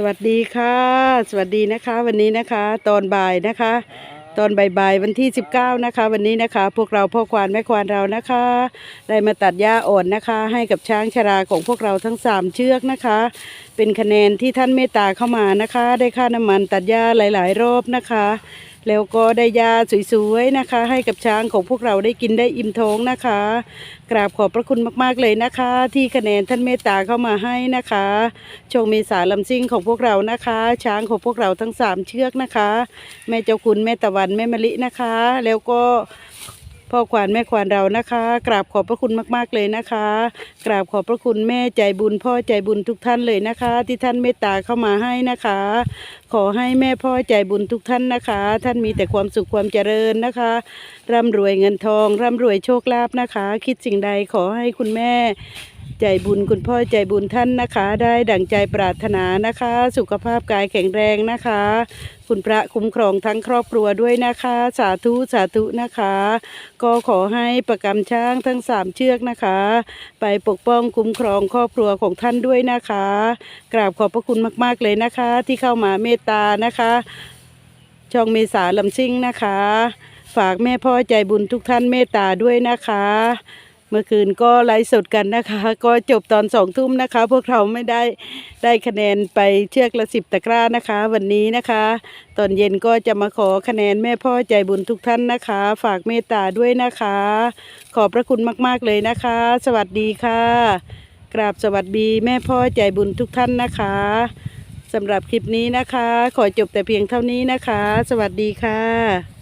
สวัสดีค่ะ สวัสดีนะคะ วันนี้นะคะ ตอนบ่ายนะคะ ตอนบ่ายๆวันที่ 19 นะคะ วันนี้นะคะ พวกเราพ่อควานแม่ควานเรานะคะ ได้มาตัดหญ้าอ่อนนะคะ ให้กับช้างชราของพวกเราทั้ง 3 เชือกนะคะ เป็นคะแนนที่ท่านเมตตาเข้ามานะคะ ได้ค่าน้ำมันตัดหญ้าหลาย ๆ รอบนะคะ แล้วก็ได้ยาสวยๆนะคะ ให้กับช้างของพวกเราได้กินได้อิ่มท้องนะคะ กราบขอบพระคุณมากๆเลยนะคะ ที่คะแนนท่านเมตตาเข้ามาให้นะคะชงเมษาลำซิ่งของพวกเรานะคะ ช้างของพวกเราทั้งสามเชือกนะคะ แม่เจ้าคุณแม่ตะวันแม่มะลินะคะ แล้วก็ พ่อควานแม่ควานเรานะคะ กราบขอบพระคุณมากๆเลยนะคะ กราบขอบพระคุณแม่ใจบุญ พ่อใจบุญทุกท่านเลยนะคะ ที่ท่านเมตตาเข้ามาให้นะคะ ขอให้แม่พ่อใจบุญทุกท่านนะคะ ท่านมีแต่ความสุขความเจริญนะคะ ร่ำรวยเงินทอง ร่ำรวยโชคลาภนะคะ คิดสิ่งใดขอให้คุณแม่ ใจบุญคุณพ่อใจบุญท่านนะคะ ได้ดั่งใจปรารถนานะคะ สุขภาพกายแข็งแรงนะคะ คุณพระคุ้มครองทั้งครอบครัวด้วยนะคะ สาธุสาธุนะคะ ก็ขอให้ประกำช้างทั้งสามเชือกนะคะ ไปปกป้องคุ้มครองครอบครัวของท่านด้วยนะคะ กราบขอบพระคุณมาก ๆเลยนะคะ ที่เข้ามาเมตตานะคะ ช่องเมษาลำซิ่งนะคะ ฝากแม่พ่อใจบุญทุกท่านเมตตาด้วยนะคะ เมื่อคืนก็ไลฟ์สดกันนะคะ ก็จบตอนสองทุ่มนะคะ พวกเราไม่ได้ได้คะแนนไปเชือกละสิบตะกร้านะคะ วันนี้นะคะ ตอนเย็นก็จะมาขอคะแนนแม่พ่อใจบุญทุกท่านนะคะ ฝากเมตตาด้วยนะคะ ขอบพระคุณมากๆเลยนะคะ สวัสดีค่ะ กราบสวัสดีแม่พ่อใจบุญทุกท่านนะคะสำหรับคลิปนี้นะคะ ขอจบแต่เพียงเท่านี้นะคะ สวัสดีค่ะ